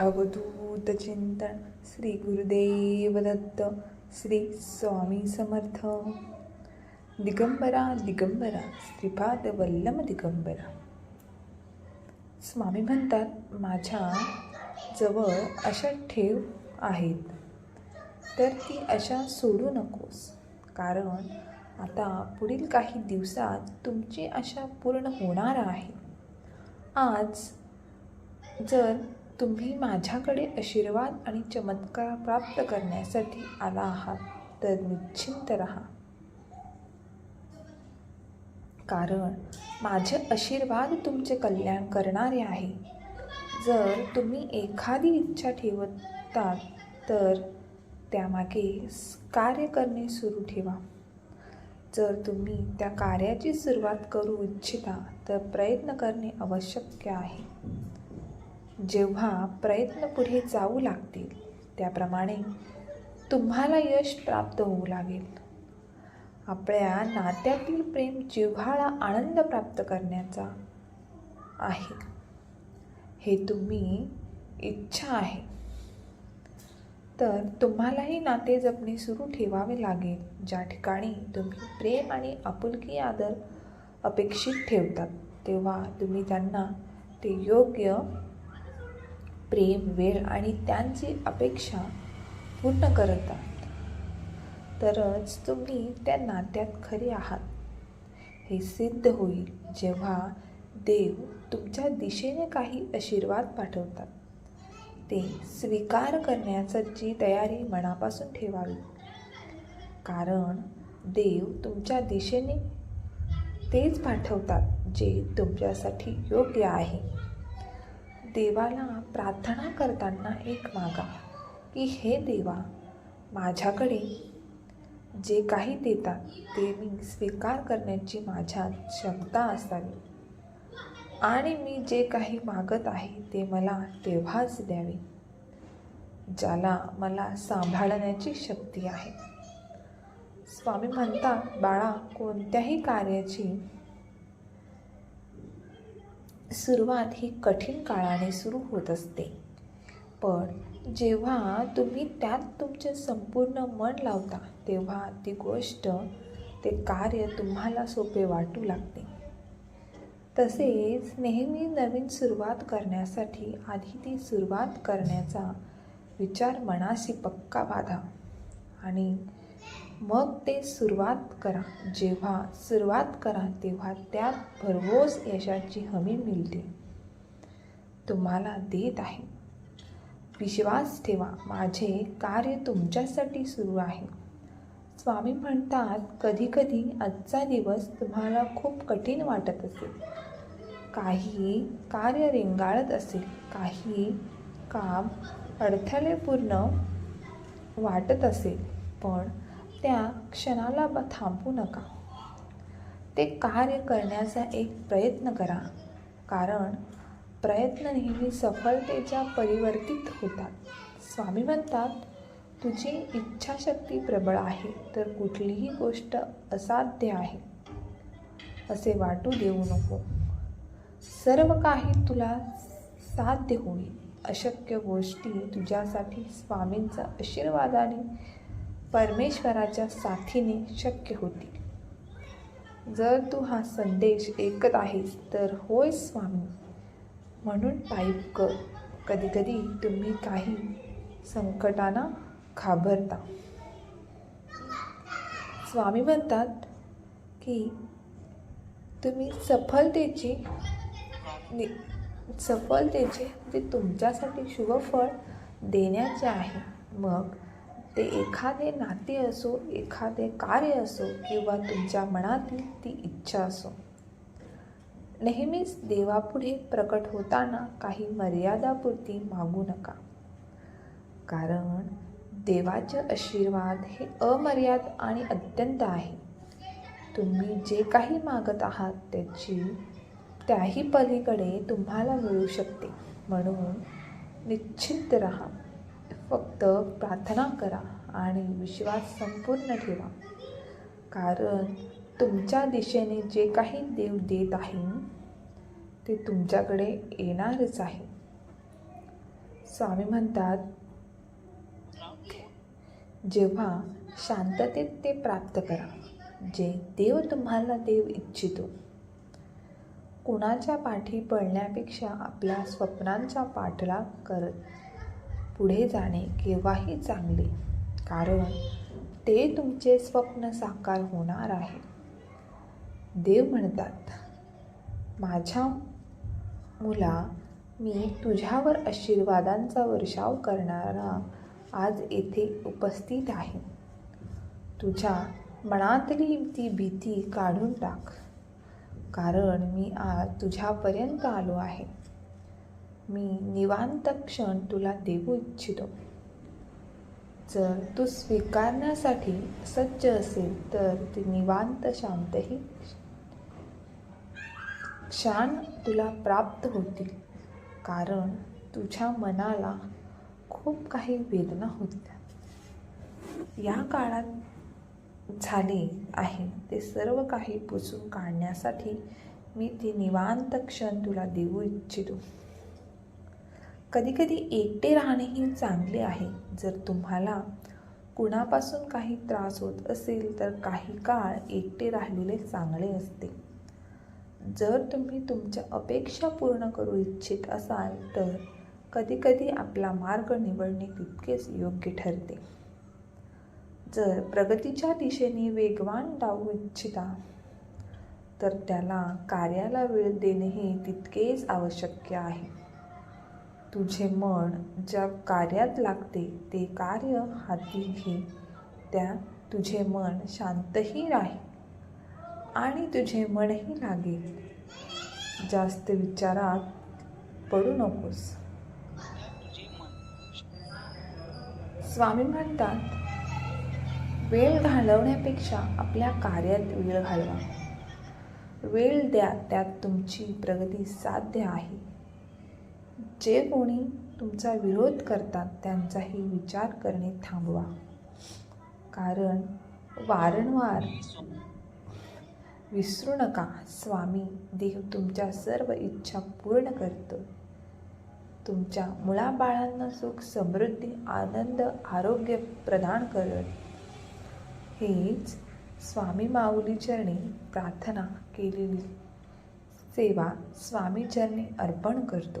अवधूत चिंतन श्री गुरुदेव दत्त श्री स्वामी समर्थ। दिगंबरा दिगंबरा श्रीपाद वल्लम दिगंबरा। स्वामी म्हणतात माझ्या जवळ अशा ठेव आहेत तर ती अशा सोडू नकोस. कारण आता पुढील काही दिवसात तुमची आशा पूर्ण होणार आहे. आज जर तुम्ही माझ्याकडे आशीर्वाद आणि चमत्कार प्राप्त करण्यासाठी आला आहात तर निश्चिंत रहा. कारण माझे आशीर्वाद तुमचे कल्याण करणारे आहे. जर तुम्ही एखादी इच्छा ठेवतात तर त्यामागे कार्य करणे सुरू ठेवा. जर तुम्ही त्या कार्याची सुरुवात करू इच्छिता तर प्रयत्न करणे आवश्यक आहे. जेव्हा प्रयत्न पुढे जाऊ लागतील त्याप्रमाणे तुम्हाला यश प्राप्त होऊ लागेल. आपल्या नात्यातील प्रेम जिव्हाळा आनंद प्राप्त करण्याचा आहे. हे तुम्ही इच्छा आहे. तर तुम्हालाही नाते जपणे सुरू ठेवावे लागेल. ज्या ठिकाणी तुम्ही प्रेम आणि आपुलकी आदर अपेक्षित ठेवतात तेव्हा तुम्ही त्यांना ते योग्य प्रेम वेळ आणि त्यांची अपेक्षा पूर्ण करतात तरच तुम्ही त्या नात्यात खरे आहात. हे सिद्ध होईल जेव्हा देव तुमच्या दिशेने काही आशीर्वाद पाठवतात. ते स्वीकार करण्याची तयारी मनापासून ठेवावी. कारण देव तुमच्या दिशेने तेच पाठवतात जे तुमच्यासाठी योग्य आहे. देवाला प्रार्थना करताना एक मागा की हे देवा माझ्याकडे जे काही देतात ते मी स्वीकार करण्याची माझ्या क्षमता असावी. आणि मी जे काही मागत आहे ते मला तेव्हाच द्यावे ज्याला मला सांभाळण्याची शक्ती आहे. स्वामी म्हणतात बाळा कोणत्याही कार्याची सुरुवात ही कठीण काळाने सुरू होत असते. पण जेव्हा तुम्ही त्यात तुमचे संपूर्ण मन लावता तेव्हा ती गोष्ट ते कार्य तुम्हाला सोपे वाटू लागते. तसेच नेहमी नवीन सुरुवात करण्यासाठी आधी ती सुरुवात करण्याचा विचार मनाशी पक्का बाधा आणि मग ते सुरुवात करा. जेव्हा सुरुवात करा तेव्हा त्यात भरघोस यशाची हमी मिळते. तुम्हाला देत आहे. विश्वास ठेवा माझे कार्य तुमच्यासाठी सुरू आहे. स्वामी म्हणतात कधीकधी आजचा दिवस तुम्हाला खूप कठीण वाटत असेल. काही कार्य रेंगाळत असेल काही काम अडथळेपूर्ण वाटत असेल पण त्या क्षणाला ब थांबू नका. ते कार्य करण्याचा एक प्रयत्न करा. कारण प्रयत्न नेहमी सफलतेच्या परिवर्तित होतात. स्वामी म्हणतात तुझी इच्छाशक्ती प्रबळ आहे तर कुठलीही गोष्ट असाध्य आहे. असे वाटू देऊ नको. सर्व काही तुला साध्य होईल. अशक्य गोष्टी तुझ्यासाठी स्वामींचा आशीर्वादाने परमेश्वराच्या साथीने शक्य होतील जर तू हा संदेश ऐकत आहेस तर होय स्वामी. म्हणून टाईप कर. कधीकधी तुम्ही काही संकटांना घाबरता. स्वामी म्हणतात की तुम्ही सफलतेची नि सफलतेचे ते तुमच्यासाठी शुभफळ देण्याचे आहे. मग ते एखादे नाते असो एखादे कार्य असो किंवा तुमच्या मनातील ती इच्छा असो. नेहमीच देवापुढे प्रकट होताना काही मर्यादापुरती मागू नका. कारण देवाचे आशीर्वाद हे अमर्याद आणि अत्यंत आहे. तुम्ही जे काही मागत आहात त्याची त्याही पलीकडे तुम्हाला मिळू शकते. म्हणून निश्चित राहा. फक्त प्रार्थना करा आणि विश्वास संपूर्ण ठेवा. कारण तुमच्या दिशेने जे काही देव देत आहे ते तुमच्याकडे येणारच आहे. स्वामी म्हणतात जेव्हा शांततेत ते प्राप्त करा जे देव तुम्हाला देव इच्छितो. कुणाच्या पाठी पडण्यापेक्षा आपल्या स्वप्नांचा पाठलाग करत पुढे जाणे केव्हाही चांगले कारण ते तुमचे स्वप्न साकार होणार आहे. देव म्हणतात माझ्या मुला मी तुझ्यावर आशीर्वादांचा वर्षाव करणारा आज येथे उपस्थित आहे. तुझ्या मनातली ती भीती काढून टाक कारण मी आज तुझ्यापर्यंत आलो आहे. मी निवांत क्षण तुला देऊ इच्छितो. जर तू स्वीकारण्यासाठी सज्ज असेल तर ती निवांत शांतही. क्षण तुला प्राप्त होतील कारण तुझ्या मनाला खूप काही वेदना होत्या. या काळात झाले आहे ते सर्व काही पुसून काढण्यासाठी मी ते निवांत क्षण तुला देऊ इच्छितो. कधीकधी एकटे राहणेही चांगले आहे. जर तुम्हाला कुणापासून काही त्रास होत असेल तर काही काळ एकटे राहिलेले चांगले असते. जर तुम्ही तुमच्या अपेक्षा पूर्ण करू इच्छित असाल तर कधीकधी आपला मार्ग निवडणे तितकेच योग्य ठरते. जर प्रगतीच्या दिशेने वेगवान डावू इच्छिता तर त्याला कार्याला वेळ देणेही तितकेच आवश्यक आहे. तुझे मन ज्या कार्यात लागते ते कार्य हाती घे. त्या तुझे मन शांतही राहील आणि तुझे मनही लागेल. जास्त विचारात पडू नकोस. स्वामी म्हणतात वेळ घालवण्यापेक्षा आपल्या कार्यात वेळ घालवा. वेळ द्या त्यात तुमची प्रगती साध्य आहे. जे कोणी तुमचा विरोध करतात त्यांचाही विचार करणे थांबवा. कारण वारंवार विसरू नका स्वामी. देव तुमच्या सर्व इच्छा पूर्ण करतो. तुमच्या मुलाबाळांना सुख समृद्धी आनंद आरोग्य प्रदान करत. हेच स्वामी माऊली चरणी प्रार्थना केलेली सेवा स्वामी चरणी अर्पण करतो.